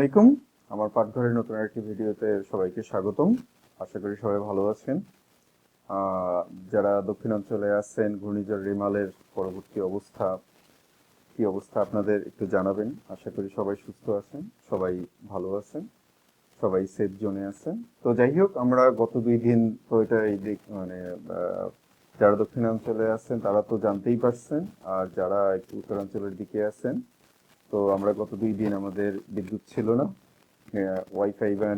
আলাইকুম। আমার পাকঘরের নতুন একটি ভিডিওতে সবাইকে স্বাগতম। আশা করি সবাই ভালো আছেন। যারা দক্ষিণাঞ্চলে আছেন, ঘূর্ণিঝড়, রিমালের পরবর্তী অবস্থা, কি অবস্থা আপনাদের একটু জানাবেন। আশা করি সবাই সুস্থ আছেন, সবাই ভালো আছেন, সবাই সেফ জোনে আছেন। তো যাই হোক, আমরা গত দুই দিন তো এটা এই দিক মানে যারা দক্ষিণাঞ্চলে আছেন, তারা তো জানতেই পারছেন। আর যারা একটু উত্তরাঞ্চলের দিকে আছেন তো আমরা গত দুই দিন আমাদের বিদ্যুৎ ছিল না। ওয়াইফাই বা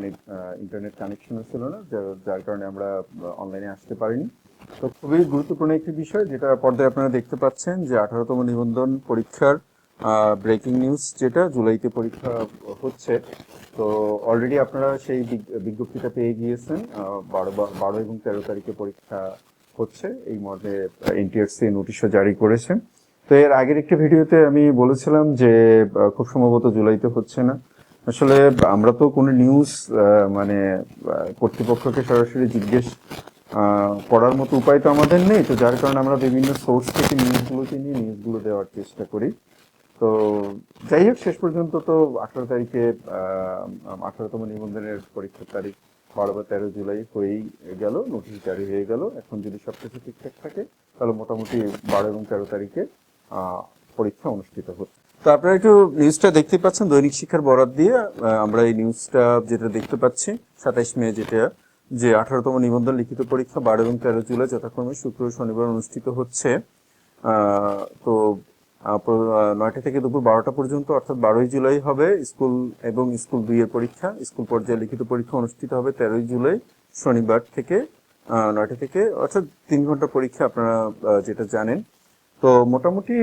ইন্টারনেট কানেকশনও ছিল না, যার- কারণে আমরা অনলাইনে আসতে পারিনি। তো খুবই গুরুত্বপূর্ণ একটি বিষয়, যেটা পর্দায় আপনারা দেখতে পাচ্ছেন যে আঠারোতম নিবন্ধন পরীক্ষার ব্রেকিং নিউজ যেটা জুলাইতে পরীক্ষা হচ্ছে। তো অলরেডি আপনারা সেই বিজ্ঞপ্তিটা পেয়ে গিয়েছেন বারো বারো এবং তেরো তারিখে পরীক্ষা হচ্ছে। এই মর্মে এনটিআরসি নোটিশও জারি করেছে। তো এর আগের একটি ভিডিওতে আমি বলেছিলাম যে খুব সম্ভবত জুলাইতে হচ্ছে না। আসলে আমরা তো কোনো নিউজ মানে কর্তৃপক্ষকে সরাসরি জিজ্ঞেস করার মতো উপায় তো আমাদের নেই। তো যার কারণে আমরা বিভিন্ন সোর্স থেকে নিউজগুলোকে নিয়ে নিউজগুলো দেওয়ার চেষ্টা করি। তো যাই হোক, শেষ পর্যন্ত তো আঠারো তারিখে আঠারোতম নিবন্ধনের পরীক্ষার তারিখ বারো বা তেরো জুলাই হয়েই গেল, নোটিশ জারি হয়ে গেল। এখন যদি সবকিছু ঠিকঠাক থাকে, তাহলে মোটামুটি বারো এবং তেরো তারিখে পরীক্ষা অনুষ্ঠিত হচ্ছে তো আপনারা একটু নিউজটা দেখতে পাচ্ছেন, দৈনিক শিক্ষার বরাদ দিয়ে আমরা এই নিউজটা যেটা দেখতে পাচ্ছি, সাতাইশ মে যেটা, যে আঠারোতম নিবন্ধন লিখিত পরীক্ষা বারো এবং তেরো জুলাই যথাক্রমে শুক্র শনিবার অনুষ্ঠিত হচ্ছে। তো নয়টা থেকে দুপুর বারোটা পর্যন্ত, অর্থাৎ বারোই জুলাই হবে স্কুল এবং স্কুল দুইয়ের পরীক্ষা। স্কুল পর্যায়ে লিখিত পরীক্ষা অনুষ্ঠিত হবে তেরোই জুলাই শনিবার থেকে নয়টা থেকে, অর্থাৎ তিন ঘণ্টা পরীক্ষা আপনারা যেটা জানেন। তো মোটামুটি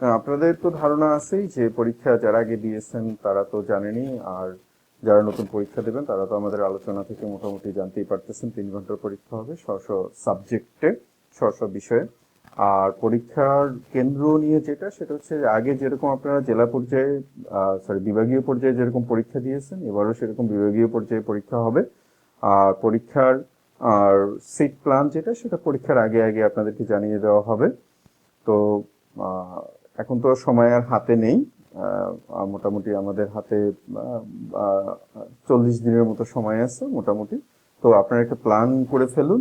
আপনাদের তো ধারণা আছেই যে পরীক্ষা যারা আগে দিয়েছেন তারা তো জানেনই, আর যারা নতুন পরীক্ষা দেবেন তারা তো আমাদের আলোচনা থেকে মোটামুটি জানতেই পারতেছেন, তিন ঘণ্টার পরীক্ষা হবে স্ব স্ব সাবজেক্টে, স্ব স্ব বিষয়ে। আর পরীক্ষার কেন্দ্র নিয়ে যেটা, সেটা হচ্ছে আগে যেরকম আপনারা জেলা পর্যায়ে সরি বিভাগীয় পর্যায়ে যেরকম পরীক্ষা দিয়েছেন, এবারও সেরকম বিভাগীয় পর্যায়ে পরীক্ষা হবে। আর পরীক্ষার, আর সিট প্ল্যান যেটা, সেটা পরীক্ষার আগে আগে আপনাদেরকে জানিয়ে দেওয়া হবে। তো এখন তো সময় আর হাতে নেই। মোটামুটি আমাদের হাতে চল্লিশ দিনের মতো সময় আছে মোটামুটি। তো আপনারা একটা প্ল্যান করে ফেলুন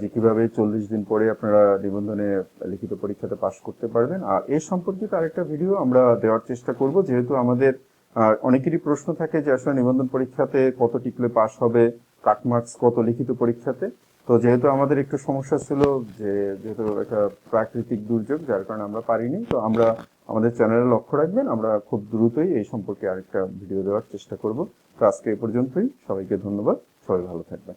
যে কীভাবে চল্লিশ দিন পরে আপনারা নিবন্ধনে লিখিত পরীক্ষাতে পাশ করতে পারবেন। আর এ সম্পর্কিত আরেকটা ভিডিও আমরা দেওয়ার চেষ্টা করব, যেহেতু আমাদের অনেকেরই প্রশ্ন থাকে যে আসলে নিবন্ধন পরীক্ষাতে কত টিকলে পাশ হবে, কাট মার্কস কত লিখিত পরীক্ষাতে। তো যেহেতু আমাদের একটু সমস্যা ছিল যে, যেহেতু একটা প্রাকৃতিক দুর্যোগ, যার কারণে আমরা পারিনি, তো আমরা আমাদের চ্যানেলে লক্ষ্য রাখবেন, আমরা খুব দ্রুতই এই সম্পর্কে আরেকটা ভিডিও দেওয়ার চেষ্টা করব। তো আজকে এ পর্যন্তই, সবাইকে ধন্যবাদ, সবাই ভালো থাকবেন।